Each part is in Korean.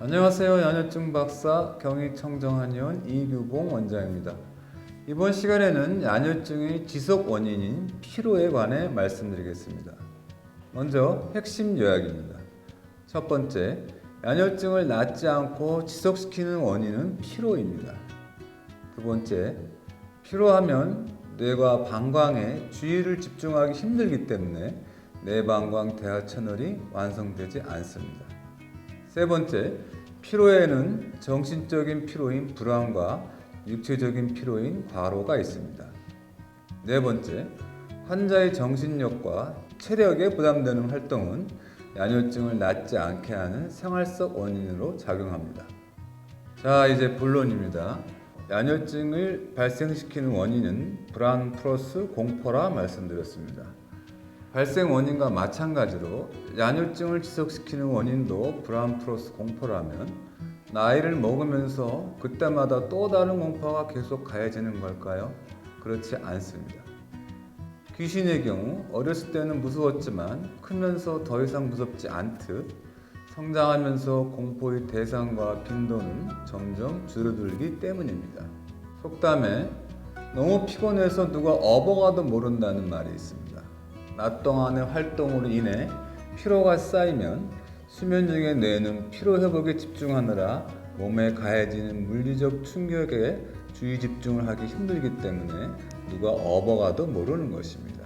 안녕하세요. 연혈증 박사 경희청정한의원 이규봉 원장입니다. 이번 시간에는 야뇨증의 지속 원인인 피로에 관해 말씀드리겠습니다. 먼저 핵심 요약입니다. 첫 번째, 야뇨증을 낫지 않고 지속시키는 원인은 피로입니다. 두 번째, 피로하면 뇌가 방광에 주의를 집중하기 힘들기 때문에 뇌방광 대하 채널이 완성되지 않습니다. 세 번째, 피로에는 정신적인 피로인 불안과 육체적인 피로인 과로가 있습니다. 네 번째, 환자의 정신력과 체력에 부담되는 활동은 야뇨증을 낫지 않게 하는 생활 속 원인으로 작용합니다. 자, 이제 본론입니다. 야뇨증을 발생시키는 원인은 불안 플러스 공포라 말씀드렸습니다. 발생 원인과 마찬가지로 야뇨증을 지속시키는 원인도 불안 플러스 공포라면 나이를 먹으면서 그때마다 또 다른 공포가 계속 가해지는 걸까요? 그렇지 않습니다. 귀신의 경우 어렸을 때는 무서웠지만 크면서 더 이상 무섭지 않듯 성장하면서 공포의 대상과 빈도는 점점 줄어들기 때문입니다. 속담에 너무 피곤해서 누가 업어가도 모른다는 말이 있습니다. 낮 동안의 활동으로 인해 피로가 쌓이면 수면 중에 뇌는 피로 회복에 집중하느라 몸에 가해지는 물리적 충격에 주의 집중을 하기 힘들기 때문에 누가 업어가도 모르는 것입니다.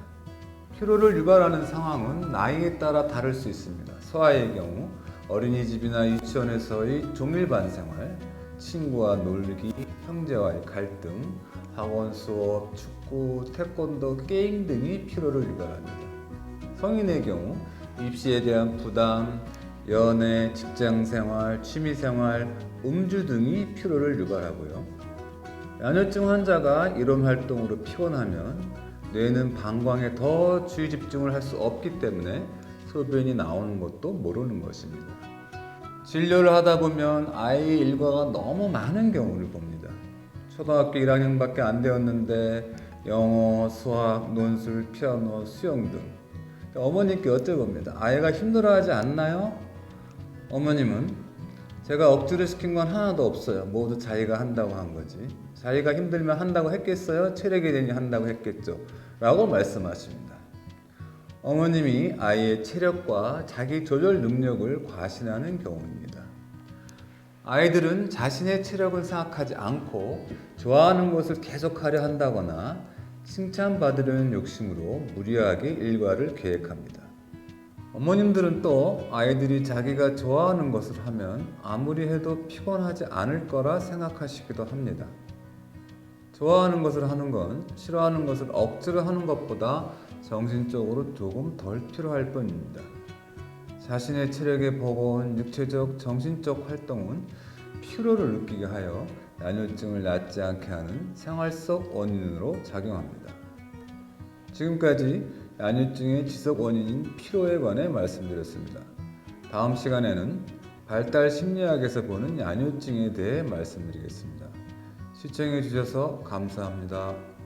피로를 유발하는 상황은 나이에 따라 다를 수 있습니다. 소아의 경우 어린이집이나 유치원에서의 종일 반 생활, 친구와 놀기, 형제와의 갈등, 학원 수업, 축구, 태권도, 게임 등이 피로를 유발합니다. 성인의 경우 입시에 대한 부담, 연애, 직장 생활, 취미 생활, 음주 등이 피로를 유발하고요. 야뇨증 환자가 이런 활동으로 피곤하면 뇌는 방광에 더 주의 집중을 할 수 없기 때문에 소변이 나오는 것도 모르는 것입니다. 진료를 하다 보면 아이의 일과가 너무 많은 경우를 봅니다. 초등학교 1학년밖에 안 되었는데 영어, 수학, 논술, 피아노, 수영 등 어머니께 여쭤봅니다. 아이가 힘들어하지 않나요? 어머님은 제가 억지로 시킨 건 하나도 없어요. 모두 자기가 한다고 한 거지. 자기가 힘들면 한다고 했겠어요? 체력이 되니 한다고 했겠죠. 라고 말씀하십니다. 어머님이 아이의 체력과 자기 조절 능력을 과신하는 경우입니다. 아이들은 자신의 체력을 생각하지 않고 좋아하는 것을 계속하려 한다거나 칭찬받으려는 욕심으로 무리하게 일과를 계획합니다. 어머님들은 또 아이들이 자기가 좋아하는 것을 하면 아무리 해도 피곤하지 않을 거라 생각하시기도 합니다. 좋아하는 것을 하는 건 싫어하는 것을 억지로 하는 것보다 정신적으로 조금 덜 필요할 뿐입니다. 자신의 체력에 버거운 육체적, 정신적 활동은 피로를 느끼게 하여 야뇨증을 낫지 않게 하는 생활 속 원인으로 작용합니다. 지금까지 야뇨증의 지속 원인인 피로에 관해 말씀드렸습니다. 다음 시간에는 발달 심리학에서 보는 야뇨증에 대해 말씀드리겠습니다. 시청해 주셔서 감사합니다.